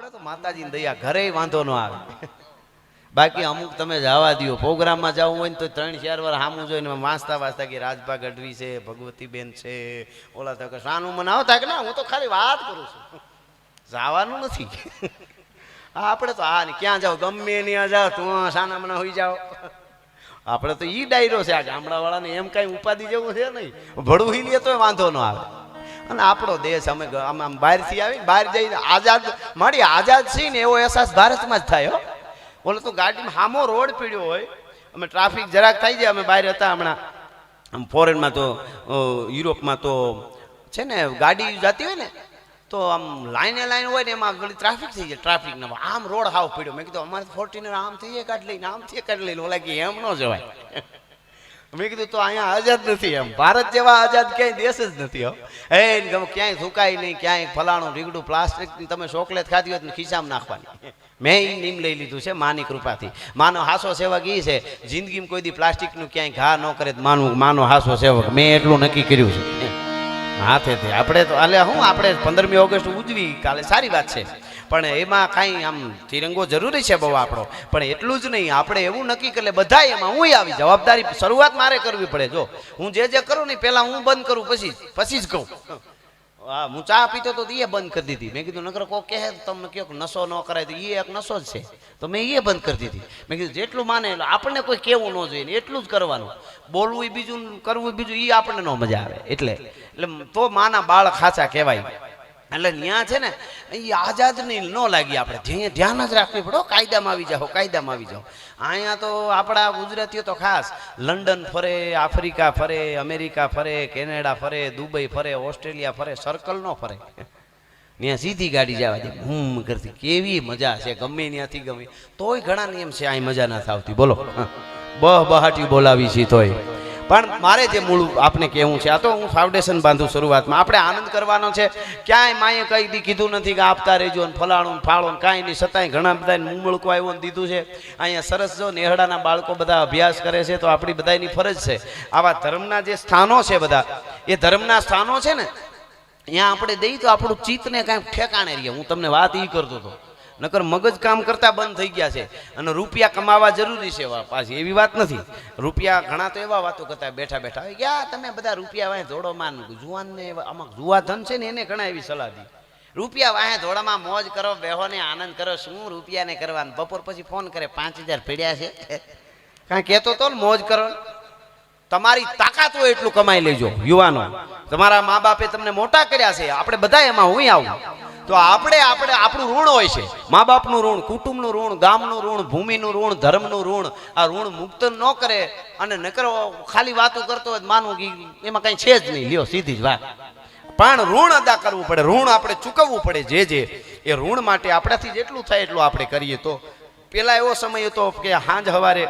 આપણે તો માતાજીની દયા ઘરે વાંધો ન આવે. બાકી અમુક તમે જવા દો પ્રોગ્રામમાં જવું હોય ને તો ત્રણ ચાર વાર સામું જોઈને વાંચતા વાંચતા કે રાજભા ગઢવી છે, ભગવતીબેન છે, ઓલા તો શાનું મને આવતા કે ના, હું તો ખાલી વાત કરું છું. જવાનું નથી. આપણે તો હા ને ક્યાં જાઓ, ગમે ત્યાં જાવ તું સાના મને હોઈ જાઓ. આપણે તો ઈ ડાયરો છે, આ ગામડાવાળાને એમ કાંઈ ઉપાધિ જેવું છે નહીં. ભડવું લે તોય વાંધો ન આવે. અને આપણો દેશ અમે આમ આમ બહારથી આવી બહાર જઈને આઝાદ મારી આઝાદ છે ને એવો અહેસાસ ભારતમાં જ થાય ઓલો તો ગાડીમાં હામો રોડ પીડ્યો હોય, અમે ટ્રાફિક જરાક થઈ જાય, અમે બહાર હતા હમણાં. આમ ફોરેનમાં તો યુરોપમાં તો છે ને, ગાડી જતી હોય ને, તો આમ લાઈને લાઈન હોય ને એમાં ઘણી ટ્રાફિક થઈ જાય ટ્રાફિકને આમ રોડ હાવ પીડ્યો. મેં કીધું, અમારે ફોર્ટીનર આમ થઈ કાઢ લઈને, આમ થઈ કાઢ લઈને, ઓલા કે એમ ન જવાય. મેં કીધું, તો અહીંયા આઝાદ નથી એમ. ભારત જેવા આઝાદ ક્યાંય દેશ જ નથી, હો. ક્યાંય સુકાય નહીં, ક્યાંય ફલાણું રીગડું પ્લાસ્ટિક તમે ચોકલેટ ખાધી હોય તો ખિસ્સામાં નાખવાની. મેં એ નીમ લઈ લીધું છે માની કૃપાથી. માનો હાસો સેવક એ છે. જિંદગીમાં કોઈ દી પ્લાસ્ટિકનું ક્યાંય ઘા ન કરે માનું માનો હાસો સેવક. મેં એટલું નક્કી કર્યું છે. હાથેથી. આપણે તો એટલે હું આપણે પંદરમી ઓગસ્ટ ઉજવી કાલે. સારી વાત છે. પણ એમાં કાંઈ આમ તિરંગો જરૂરી છે બહુ આપણો. પણ એટલું જ નહીં, આપણે એવું નક્કી કરીએ બધા એમાં હું આવી, જવાબદારી શરૂઆત મારે કરવી પડે, જો. હું જે જે કરું ને પહેલાં હું બંધ કરું, પછી પછી જ કહું. હા, હું ચા પીતો તો એ બંધ કરી દીધી. મેં કીધું, નકર કોઈ કહે તમને તમે કહો કે નશો ન કરાય. તો એ એક નશો જ છે. તો મેં એ બંધ કરી દીધી. મેં કીધું, જેટલું માને એટલું, આપણને કોઈ કહેવું ન જોઈએ ને એટલું જ કરવાનું. બોલવું એ બીજું, કરવું બીજું એ આપણને ન મજા આવે. એટલે એટલે તો માના બાળ ખાચા કહેવાય. એટલે ત્યાં છે ને, એ આઝાદ નહીં ન લાગી આપણે. ધ્યાન જ રાખવી પડો કાયદામાં આવી જાઓ, કાયદામાં આવી જાઓ. અહીંયા તો આપણા ગુજરાતીઓ તો ખાસ, લંડન ફરે, આફ્રિકા ફરે, અમેરિકા ફરે, કેનેડા ફરે, દુબઈ ફરે, ઓસ્ટ્રેલિયા ફરે સર્કલ નો ફરે. ત્યાં સીધી ગાડી જવા દે. હમ કરતી કેવી મજા છે, ગમે ત્યાંથી ગમે. તોય ઘણા નિયમ છે અહીં મજા ના આવતી. બોલો. બહ બહાટી બોલાવી છે તોય. પણ મારે જે મૂળ આપને કહેવું છે, આ તો હું ફાઉન્ડેશન બાંધું શરૂઆતમાં. આપણે આનંદ કરવાનો છે. ક્યાંય માએ કંઈ દી કીધું નથી કે આપતા રહેજો ને ફલાણું ને ફાળો ને કાંઈ નહીં. છતાંય ઘણા બધા મુમળકો આવ્યો ને દીધું છે. અહીંયા સરસ જો નેહડાના બાળકો બધા અભ્યાસ કરે છે, તો આપણી બધાની ફરજ છે. આવા ધર્મના જે સ્થાનો છે બધા, એ ધર્મના સ્થાનો છે ને, ત્યાં આપણે દઈ તો આપણું ચિત્તને કાંઈક ઠેકાણે રહીએ. હું તમને વાત એ કરતો હતો. નકર મગજ કામ કરતા બંધ થઈ ગયા છે. અને રૂપિયા કમાવા જરૂરી છે પાછી. એવી વાત નથી. રૂપિયા ઘણા તો એવા વાતો કરતા બેઠા બેઠા. ગયા તમે બધા રૂપિયા વાંહે ધોળો માન જુવાનને આમાં જુવા ધન છે ને એને ઘણા એવી સલાહ દી. રૂપિયા વાહે ધોળામાં મોજ કરો, બેહો ને આનંદ કરો. શું રૂપિયાને કરવાનું? બપોર પછી ફોન કરે, પાંચ હજાર પડ્યા છે. કાંઈ કહેતો તો ને મોજ કરો તમારી તાકાત હોય એટલું કમાઈ લેજો, યુવાનો. તમારા મા બાપે તમને મોટા કર્યા છે. આપણે બધા એમાં હું આવું. તો આપણે આપણે આપણું ઋણ હોય છે. મા બાપનું ઋણ, કુટુંબનું ઋણ, ગામનું ઋણ, ભૂમિનું ઋણ, ધર્મનું ઋણ, આ ઋણ મુક્ત ન કરે અને નકર ખાલી વાતો કરતો હોય માનવું કે એમાં કઈ છે જ નહીં. લ્યો, સીધી જ વાત. પણ ઋણ અદા કરવું પડે. ઋણ આપણે ચૂકવવું પડે જે જે. એ ઋણ માટે આપણાથી જેટલું થાય એટલું આપણે કરીએ તો. પેલા એવો સમય હતો કે હાંજ હવારે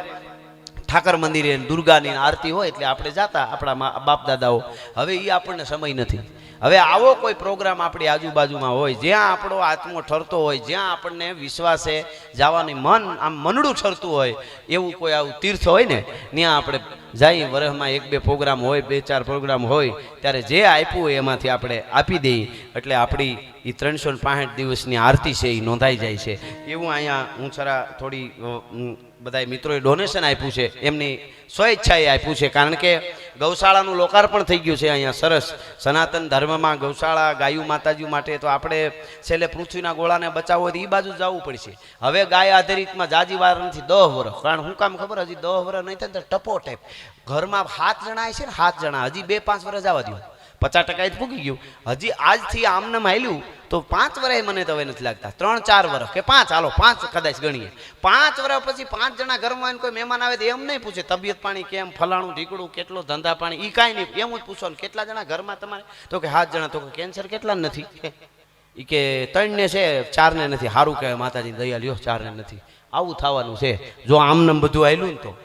ઠાકર મંદિરે દુર્ગાની આરતી હોય એટલે આપણે જાતા આપણા બાપ દાદાઓ હવે એ આપણને સમય નથી. હવે આવો કોઈ પ્રોગ્રામ આપણી આજુબાજુમાં હોય, જ્યાં આપણો આત્મો ઠરતો હોય, જ્યાં આપણને વિશ્વાસે જવાની મન, આમ મનડું ઠરતું હોય, એવું કોઈ આવું તીર્થ હોય ને, ત્યાં આપણે જઈ વર્ષમાં એક બે પ્રોગ્રામ હોય, બે ચાર પ્રોગ્રામ હોય, ત્યારે જે આપ્યું હોય એમાંથી આપણે આપી દઈએ. એટલે આપણી એ ત્રણસો પાંસઠ દિવસની આરતી છે એ નોંધાઈ જાય છે. એવું અહીંયા હું સરા થોડી બધા મિત્રોએ ડોનેશન આપ્યું છે. એમની સ્વેચ્છાએ આપ્યું છે. કારણ કે ગૌશાળાનું લોકાર્પણ થઈ ગયું છે અહીંયા સરસ. સનાતન ધર્મમાં ગૌશાળા, ગાયું માતાજી માટે તો આપણે છેલ્લે પૃથ્વીના ગોળાને બચાવવો હોય તો એ બાજુ જવું પડશે. હવે ગાય આધારિતમાં જાજી વાર નથી દહ વરસ કારણ હું કામ ખબર હજી દહ વર્ષ નહીં થાય ટપો ટાઈપ ઘરમાં સાત જણા છે ને સાત જણા હજી બે પાંચ વર્ષ આવવા દો પચાસ ટકા જ ફૂકી ગયું. હજી આજથી આમને માયલું તો પાંચ વર્ષ મને તો હવે નથી લાગતા. ત્રણ ચાર વર્ષ કે પાંચ? હાલો, પાંચ કદાચ ગણીએ. પાંચ વર્ષ પછી પાંચ જણા ઘરમાં કોઈ મહેમાન આવે તો એમ નહીં પૂછે, તબિયત પાણી કેમ? ફલાણું, ઢીકડું, કેટલો ધંધા પાણી? એ કાંઈ નહીં. એમ જ પૂછો ને કેટલા જણા ઘરમાં તમારે? તો કે સાત જણા. તો કે કેન્સર કેટલા નથી? એ કે ત્રણને છે, ચારને નથી. સારું કહેવાય માતાજી દયા લ્યો ચારને નથી. આવું થવાનું છે. જો આમને બધું આવેલું ને તો.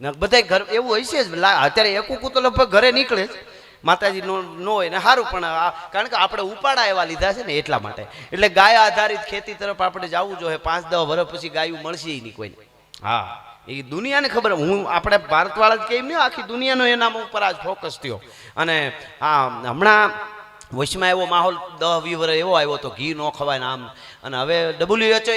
બધા ઘર એવું હશે જ. અત્યારે એકુકુ તો લગભગ ઘરે નીકળે માતાજી નો ન હોય ને સારું પણ કારણ કે આપણે ઉપાડા એવા લીધા છે ને એટલા માટે. એટલે ગાય આધારિત ખેતી તરફ આપણે જવું જોઈએ. પાંચ દસ વર્ષ પછી ગાયું મળશે નહીં કોઈને હા. એ દુનિયાને ખબર હું આપણે ભારતવાળા જ કેમ નહીં, આખી દુનિયાનો એના ઉપર આજ ફોકસ થયો. અને આ હમણાં વચમાં એવો માહોલ દહ વી વર્ષ એવો આવ્યો તો ઘી ન ખવાય ને આમ. અને હવે ડબલ્યુએચઓ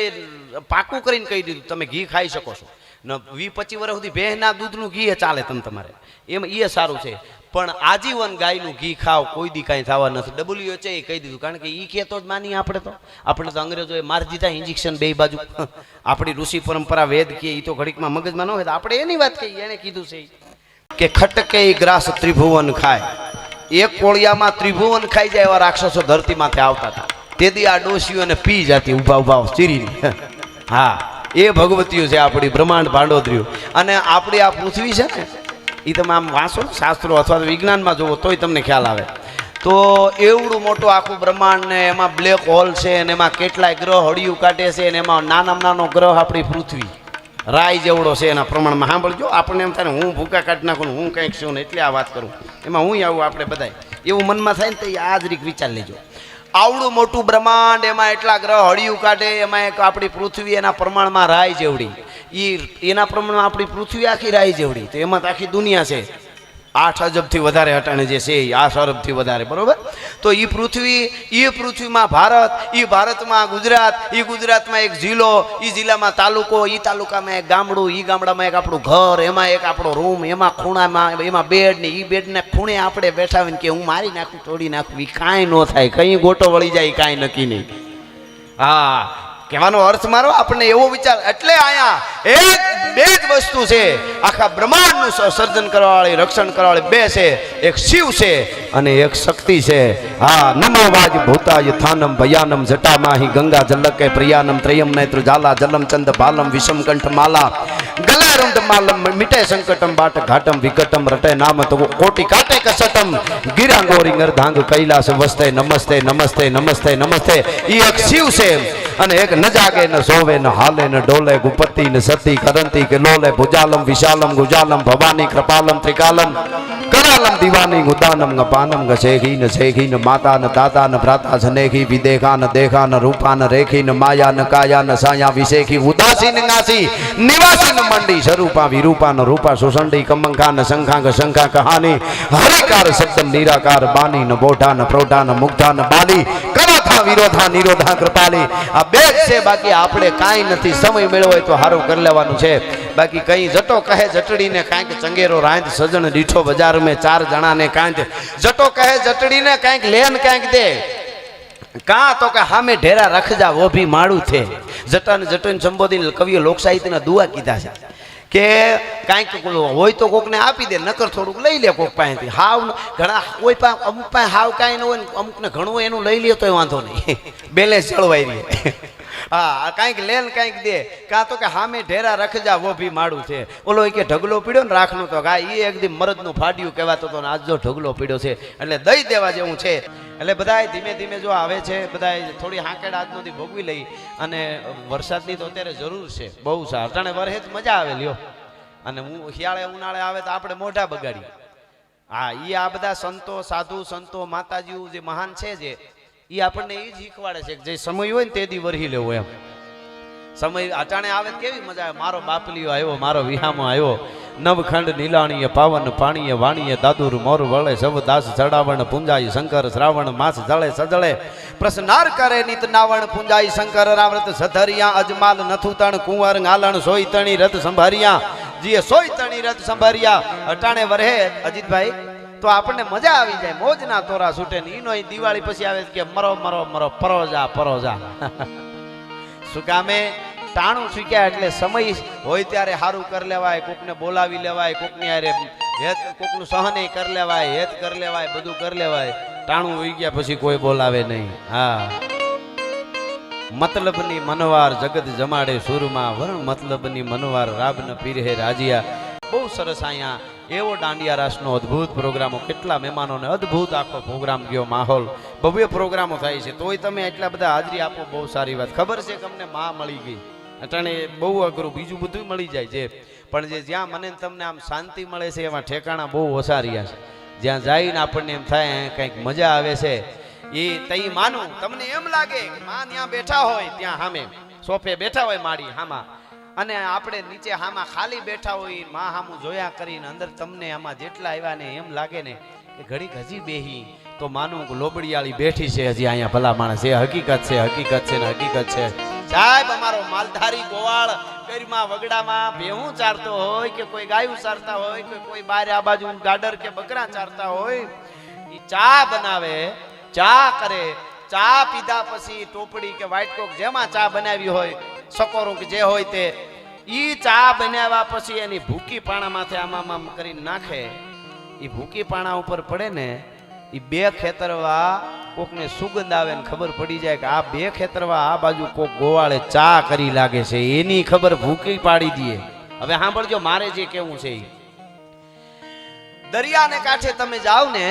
પાકું કરીને કહી દીધું. તમે ઘી ખાઈ શકો છો. ને વી પચીસ વર્ષ સુધી ભેંસના દૂધનું ઘી ચાલે તમે તમારે. એમ એ સારું છે. પણ આજીવન ગાયનું ઘી ખાવ, કોઈ દી કાંઈ થવા નથી. ડબલ્યુએચઓ એ કહી દીધું. કારણ કે એ કહેતો જ માની આપણે તો. આપણે તો અંગ્રેજોએ મારી દીધા ઇન્જેક્શન બે બાજુ. આપણી ઋષિ પરંપરા વેદ કે એ તો ઘડીકમાં મગજમાં ન હોય તો આપણે એની વાત કહીએ. એને કીધું છે. કે ખટકે ગ્રાસ ત્રિભુવન ખાય. એક કોળિયામાં ત્રિભુવન ખાઈ જાય એવા રાક્ષસો ધરતીમાંથી આવતા હતા. તેથી આ ડોસીઓને પી જાતી ઊભા ઊભા ચીરીને હા. એ ભગવતીઓ છે આપણી બ્રહ્માંડ ભાંડોદરીઓ. અને આપણી આ પૃથ્વી છે ને એ તમે આમ વાંચો શાસ્ત્રો અથવા તો વિજ્ઞાનમાં જુઓ, તોય તમને ખ્યાલ આવે. તો એવડું મોટું આખું બ્રહ્માંડ ને એમાં બ્લેક હોલ છે ને એમાં કેટલાય ગ્રહ હળિયું કાઢે છે ને એમાં નાનામાં નાનો ગ્રહ આપણી પૃથ્વી. રાય જેવડો છે એના પ્રમાણમાં. સાંભળજો, આપણને એમ થાય હું ભૂકા કાઢી નાખું હું કંઈક છું ને, એટલે આ વાત કરું. એમાં હું આવું આપણે બધાય. એવું મનમાં થાય ને, તો એ આ જ રીત વિચાર લેજો. આવડું મોટું બ્રહ્માંડ, એમાં એટલા ગ્રહ હળિયું કાઢે, એમાં એક આપણી પૃથ્વી એના પ્રમાણમાં રાય જેવડી. એ એના પ્રમાણમાં આપણી પૃથ્વી આખી રાય જેવડી. તો એમાં આખી દુનિયા છે. આઠ અજબથી વધારે હટાણે જે છે એ આઠ અરબથી વધારે, બરોબર? તો એ પૃથ્વી એ પૃથ્વીમાં ભારત એ ભારતમાં ગુજરાત એ ગુજરાતમાં એક જિલ્લો એ જિલ્લામાં તાલુકો એ તાલુકામાં એક ગામડું એ ગામડામાં એક આપણું ઘર, એમાં એક આપણો રૂમ, એમાં ખૂણામાં, એમાં બેડ ને એ બેડને ખૂણે આપણે બેઠા હોય કે હું મારી નાખું, તોડી નાખું એ કાંઈ ન થાય, કંઈ ગોટો વળી જાય કાંઈ નક્કી નહીં. હા કહેવાનો અર્થ મારો, આપણને એવો વિચાર, એટલે આયા એક, બે જ વસ્તુ છે. આખા બ્રહ્માંડનું સર્જન કરવાવાળી, રક્ષણ કરવાવાળી બે છે. એક શિવ છે અને એક શક્તિ છે. હા, નમો વાજ ભૂતાય થાનમ ભયાનમ જટામાહી ગંગા જલકે પ્રિયાનમ ત્રયમ નેત્ર જાલા જલમ ચંદ ભાલમ વિષમ કંઠ માલા ગલારુંડ માલમ મિટે સંકટમ બાટ ઘાટમ વિકટમ રટે નામ તો કોટી કાટે કસટમ ગિરાંગોરી નરધાંગ કૈલાસ વસ્તે નમસ્તે નમસ્તે નમસ્તે નમસ્તે. ઈ એક શિવ છે. અને એક ન જાગે, ન સોવે, ન હાલે, ન ડોલે, ગુપતિ, ન સતી, કરંતી કે લોલે, ભુજાલમ, વિશાલમ, ગુજાલમ, ભવાની કૃપાલમ, ત્રિકાલમ, કરાલમ, દિવાની ગુદાનમ ન પાનમ, ન શેખી ન માતા, ન તાતા ન ભ્રાતા સનેખી વિદેખા ન દેખા ન રૂપા, ન રેખી, ન માયા, ન કાયા, ન સાયા, વિશેખી, ઉદાસી, ન નાસી, નિવાસી, ન મંડી, સ્વરૂપા, વિરૂપા, ન રૂપા, સુસંડી, કમંખા, ન શંખા ક શંખા, કહાની, હરિકાર શબ્દમ નિરાકાર, બાની, ન બોઢા, ન પ્રોઢા, ન મુગ્ધા, ન બાલી કરાથા વિરોધા, નિરોધા, કૃપાલી. આ બે જ છે, બાકી આપણે કાંઈ નથી. સમય મેળવો તો સારું કરી લેવાનું છે. બાકી કઈ જટો કહે જટડીને કાંઈક ચંગેરો રાંધ, સજણ, દીઠો બજાર મેં ચાર જણાને કાંધ. જટો કહે જટડીને કાંઈક લેન કાંઈક દે. કાં તો કે હામે ઢેરા રખજા વો ભી માળું છે. જટાને જટોને સંબોધીને કવિઓ લોક સાહિત્યના દુઆ કીધા છે. કે કાંઈક હોય તો કોકને આપી દે, નકર થોડુંક લઈ લે કોક પાસેથી. હાવ ઘણા કોઈ પાસે અમુક પાસે હાવ કાંઈ ન હોય અમુકને ઘણું એનું લઈ લે તોય વાંધો નહીં. બેલેન્સ જળવાઈ રહે. હા કાંઈક લે ને કાંઈક દે. કાં તો કે હામે ઢેરા રખજા વો ભી માડું છે. ઓલો કે ઢગલો પીડ્યો ને રાખનો તો કા એ એકદમ મરદનું ફાડ્યું કહેવાતો હતો ને આજ જો ઢગલો પીડ્યો છે. એટલે દઈ દેવા જેવું છે. એટલે બધાય ધીમે ધીમે જો આવે છે, બધાય થોડી હાંકેડ આજનોથી ભોગવી લઈ. અને વરસાદની તો અત્યારે જરૂર છે, બહુ સારું. અટાણે વરહે મજા આવે લ્યો. અને હું શિયાળે ઉનાળે આવે તો આપણે મોઢા બગાડીએ. હા એ આ બધા સંતો, સાધુ સંતો, માતાજીઓ જે મહાન છે જે એ આપણને એ જ શીખવાડે છે જે સમય હોય ને તે દી વરહી લેવો એમ. સમય અટાણે આવે કેવી મજા આવે. મારો બાપલીઓ આવ્યો, મારો વિહામો આવ્યો. નવખંડ નીલાણીએ, પાવન પાણીએ, વાણીએ, દાદુર મોર વળે સવ દાસ ચડાવણ પુંજાઈ શંકર શ્રાવણ, માસ જળે સજળે. પ્રસનાર કરે નિત નાવણ, પૂંજાઈ શંકર રાવ્રત સધરિયા, અજમાલ નથુ તણ, કુંવર ગાલણ સોઈ તણી રથ સંભારિયા. જીએ સોઈ તણી રથ સંભારિયા. અટાણે વરહે અજીતભાઈ તો આપણને મજા આવી જાય. મોજના તોરા છૂટે ને ઈનો દિવાળી પછી આવે કે મરો મરો મરો, પરોજા પરોજા. શું કામે? ટાણું શીખ્યા એટલે સમય હોય ત્યારે સારું કરી લેવાય, કોકને બોલાવી લેવાય, કોકની અરે હેત, કોકનું સહને કરી લેવાય, હેત કરી લેવાય, બધું કરી લેવાય. ટાણું હોઈ ગયા પછી કોઈ બોલાવે નહીં. હા. મતલબની મનવાર જગત જમાડે સુરમાં. વરણ મતલબની મનવાર રાબન પીરહે રાજીયા. બહુ સરસ અહીંયા એવો દાંડિયા રાસનો અદ્ભુત પ્રોગ્રામો, કેટલા મહેમાનોને અદ્ભુત આખો પ્રોગ્રામ ગયો માહોલ. ભવ્ય પ્રોગ્રામો થાય છે. તોય તમે એટલા બધા હાજરી આપો, બહુ સારી વાત. ખબર છે કે અમને માં મળી ગઈ. અટાણે બહુ અઘરું, બીજું બધું મળી જાય છે. પણ જે જ્યાં મને તમને આમ શાંતિ મળે છે એમાં ઠેકાણા બહુ ઓછા રહ્યા છે. જ્યાં જઈને આપણને એમ થાય કંઈક મજા આવે છે. એ તઈ માનું. તમને એમ લાગે કે માં ત્યાં બેઠા હોય, ત્યાં સામે સોફે બેઠા હોય માડી હામાં. અને આપણે નીચે હામાં ખાલી બેઠા હોય, માં હામું જોયા કરીને અંદર તમને આમાં જેટલા આવ્યા ને એમ લાગે ને કે ઘડીક હજી બેહી. તો માનું લોબડિયાળી બેઠી છે હજી અહીંયા ભલા માણસ. એ હકીકત છે હકીકત છે ને હકીકત છે. સાહેબ, અમારો માલધારી ગોવાળ પેરમાં વગડામાં ભેહું ચારતો હોય કે કોઈ ગાયું ચારતા હોય કે કોઈ બારે આ બાજુ ગાડર કે બકરા ચારતા હોય એ ચા બનાવે, ચા કરે, ચા પીધા પછી ટોપડી કે વ્હાઈટ કોક જેમાં ચા બનાવી હોય સકોરું કે જે હોય તે, ઈ ચા બનાવ્યા પછી એની ભૂકી પાણા માથે આમ આમ નાખે. એ ભૂકી પાણા ઉપર પડે ને એ બે ખેતરવા કોકને સુગંધ આવે ને ખબર પડી જાય કે આ બે ખેતરવા આ બાજુ કોક ગોવાળે ચા કરી લાગે છે, એની ખબર ભૂકી પાડી દે. હવે સાંભળજો, મારે જે કેવું છે દરિયાને કાંઠે તમે જાઓ ને,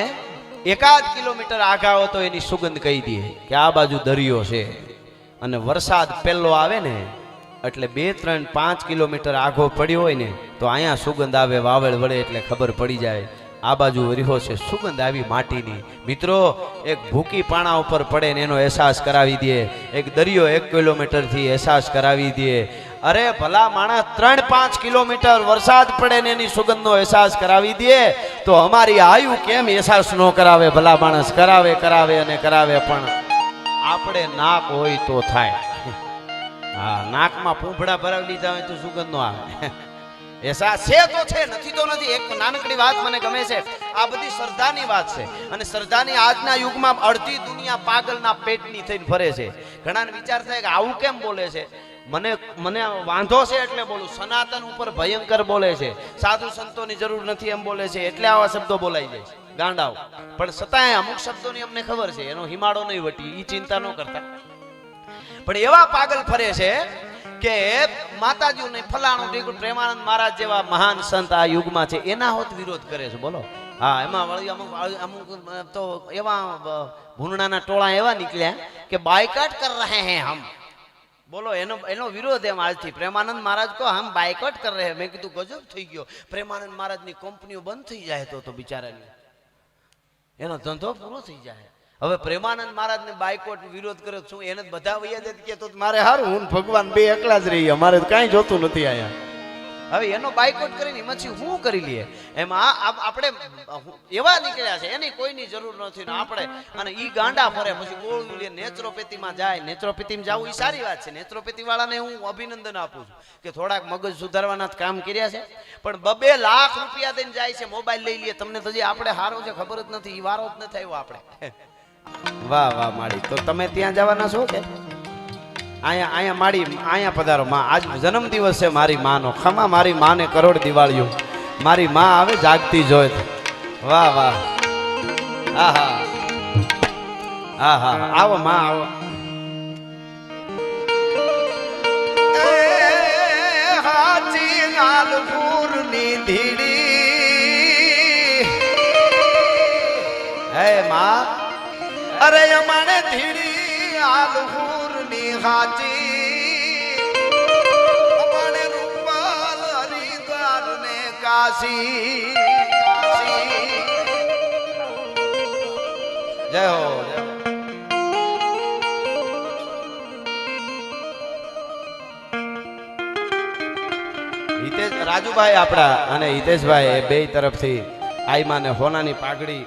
એકાદ કિલોમીટર આઘા હો તો એની સુગંધ કહી દે કે આ બાજુ દરિયો છે. અને વરસાદ પહેલો આવે ને, એટલે બે, ત્રણ, પાંચ કિલોમીટર આઘો પડ્યો હોય ને, તો અહીંયા સુગંધ આવે, વાવળ વળે એટલે ખબર પડી જાય. આ બાજુ રહ્યો છે સુગંધ આવી માટીની. મિત્રો, એક ભૂકી પાણા ઉપર પડે ને એનો અહેસાસ કરાવી દે. એક દરિયો એક કિલોમીટરથી અહેસાસ કરાવી દે. અરે ભલા માણસ, ત્રણ, પાંચ કિલોમીટર વરસાદ પડે ને એની સુગંધનો અહેસાસ કરાવી દે, તો અમારી આયુ કેમ અહેસાસ ન કરાવે? ભલા માણસ કરાવે કરાવે અને કરાવે પણ. આપણે નાક હોય તો થાય. હા, નાકમાં ફૂંફડા ભરાવી લીધા હોય તો સુગંધ નો આવે એસા છે તો છે, નથી તો નથી. એક નાનકડી વાત મને ગમે છે. આ બધી શ્રદ્ધાની વાત છે. અને શ્રદ્ધાની આજના યુગમાં અડધી દુનિયા પાગલના પેટની થઈને ફરે છે. ઘણાને વિચાર થાય કે આવું કેમ બોલે છે? મને મને વાંધો છે એટલે બોલું. સનાતન ઉપર ભયંકર બોલે છે. સાધુ સંતોની જરૂર નથી એમ બોલે છે. એટલે આવા શબ્દો બોલાઈ જાય છે. ગાંડાઓ પણ છતાંય અમુક શબ્દોની અમને ખબર છે, એનો હિમાડો નહીં વટી એ ચિંતા ન કરતા. પણ એવા પાગલ ફરે છે કે માતાજી ને ફલાણું પ્રેમાનંદ મહારાજ જેવા મહાન સંત આ યુગમાં છે, એના હોત વિરોધ કરે છે, બોલો. હા, એમાં વળી અમુક અમુક તો એવા ભૂંડાના ટોળા એવા નીકળ્યા કે બાયકાટ કર રહે હે હમ. બોલો, એનો એનો વિરોધ એમ આજથી. પ્રેમાનંદ મહારાજ કહો, હમ, બાયકોટ કર રહે મેં કીધું, ગજબ થઈ ગયો. પ્રેમાનંદ મહારાજની કંપનીઓ બંધ થઈ જાય તો બિચારાની. એનો ધંધો પૂરો થઈ જાય. હવે પ્રેમાનંદ મહારાજને બાયકોટ વિરોધ કર્યો છું એને બધા વૈયા કે તો મારે સારું હું ભગવાન બે એકલા જ રહીએ મારે કાંઈ જોતું નથી અહીંયા. હવે એનો બાયકોટ કરીને એમાંથી હું કરી લઈએ? એમાં આપણે એવા નીકળ્યા છે, એની કોઈની જરૂર નથી, ને આપણે અને ઈ ગાંડા ફરે, પછી ગોળું લે, નેચરોપેથીમાં જાય, નેચરોપેથીમાં જવું એ સારી વાત છે. નેચરોપેથી વાળાને હું અભિનંદન આપું છું કે થોડાક મગજ સુધારવાના જ કામ કર્યા છે. પણ બબે લાખ રૂપિયા દઈને જાય છે, મોબાઈલ લઈ લઈએ તમને તો જે આપણે હારો છે ખબર જ નથી એ વારો જ નથી આવ્યો આપણે. વાહ વાહ, માળી. તો તમે ત્યાં જવાના છો કે? અહીંયા અહીંયા મારી અહીંયા પધારો માં. આજ જન્મદિવસ છે મારી માનો. ખમા મારી માને કરોડ દિવાળીઓ મારી માં આવે જાગતી જોઈ વાહ વાહ. હા હા આવો માં આવો. એ હાચી હે માં. અરે અમારે ધીડી આલહુરની હાચી અમારે રૂપાલ હરિદ્વાર ને કાશી. જય હો રાજુભાઈ આપણા અને હિતેશભાઈ એ બે તરફથી આઈ માને હોનાની પાઘડી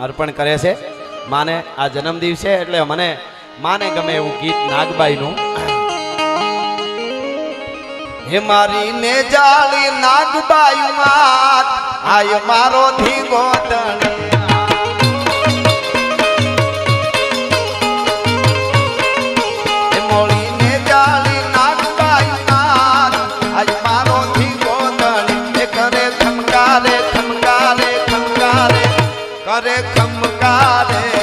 અર્પણ કરે છે માને આ જન્મદિવસ છે એટલે મને માને ગમે એવું ગીત નાગબાઈનું. હે મારી ને જાળી નાગબાઈ માત આય મારો ધીગો એ કરે ખમકારે.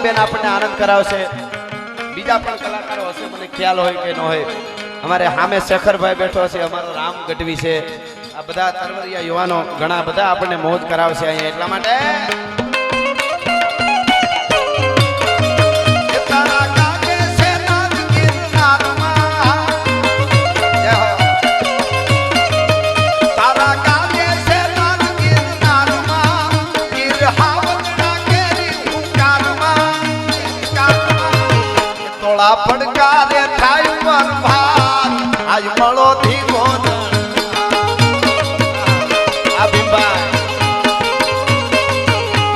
બધા બેન આપણને આનંદ કરાવશે. બીજા પણ કલાકારો હશે, મને ખ્યાલ હોય કે ન હોય. અમારે સામે શેખરભાઈ બેઠો છે, અમારો રામ ગઢવી છે. આ બધા તરવરિયા યુવાનો ઘણા બધા આપણને મોજ કરાવશે અહીંયા એટલા માટે. એવા પડકારે થાય મન ભાર આજ મળો થી કોન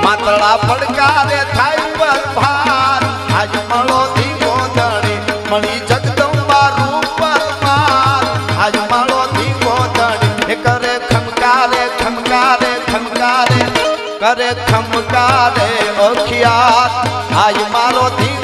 માતળા પડકારે થાય મન ભાર આજ મળો થી ગોધણી મળી જગદંબા રૂપ માર આજ મળો થી ગોધણી કરે ખમકારે ખમકારે ખમકારે. કરે આજ મારો થી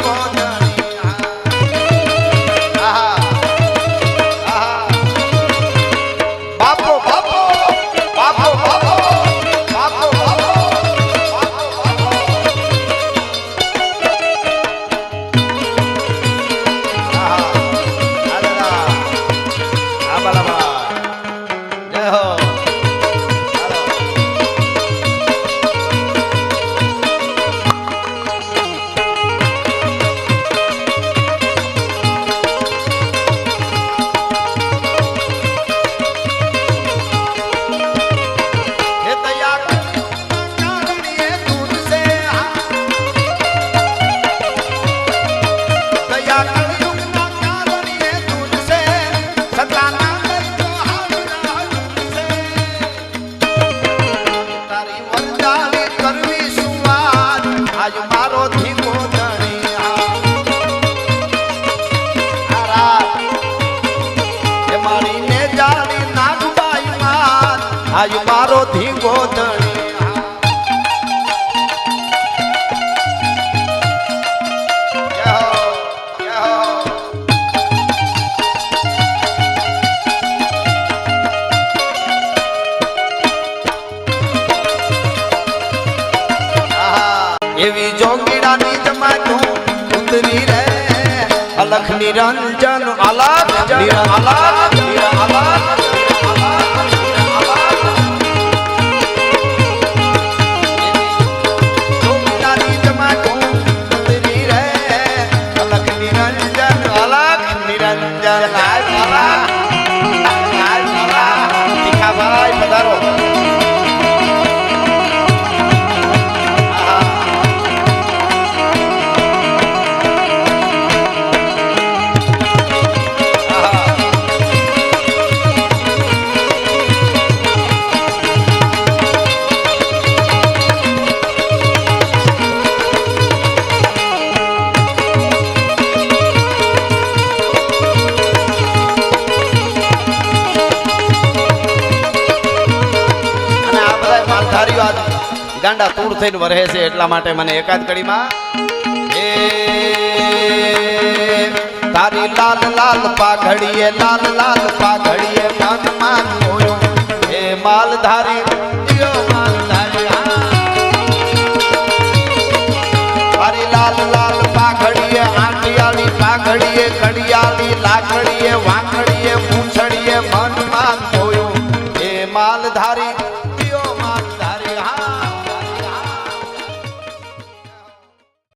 નિરંજન અલગ નિરંજન નિરંજન અલગ નિરંજન સારી વાત. ગાંડા તૂર થઈને વરહે છે એટલા માટે મને એકાદ કડીમાં. તારી લાલ લાલ પાઘડીએ, લાલ લાલ પાઘડીએ માન માન જોયું એ માલધારી ઘડીએ ઘડિયાળી લાકડીએ, વાંકડીએ પૂંછડીએ મન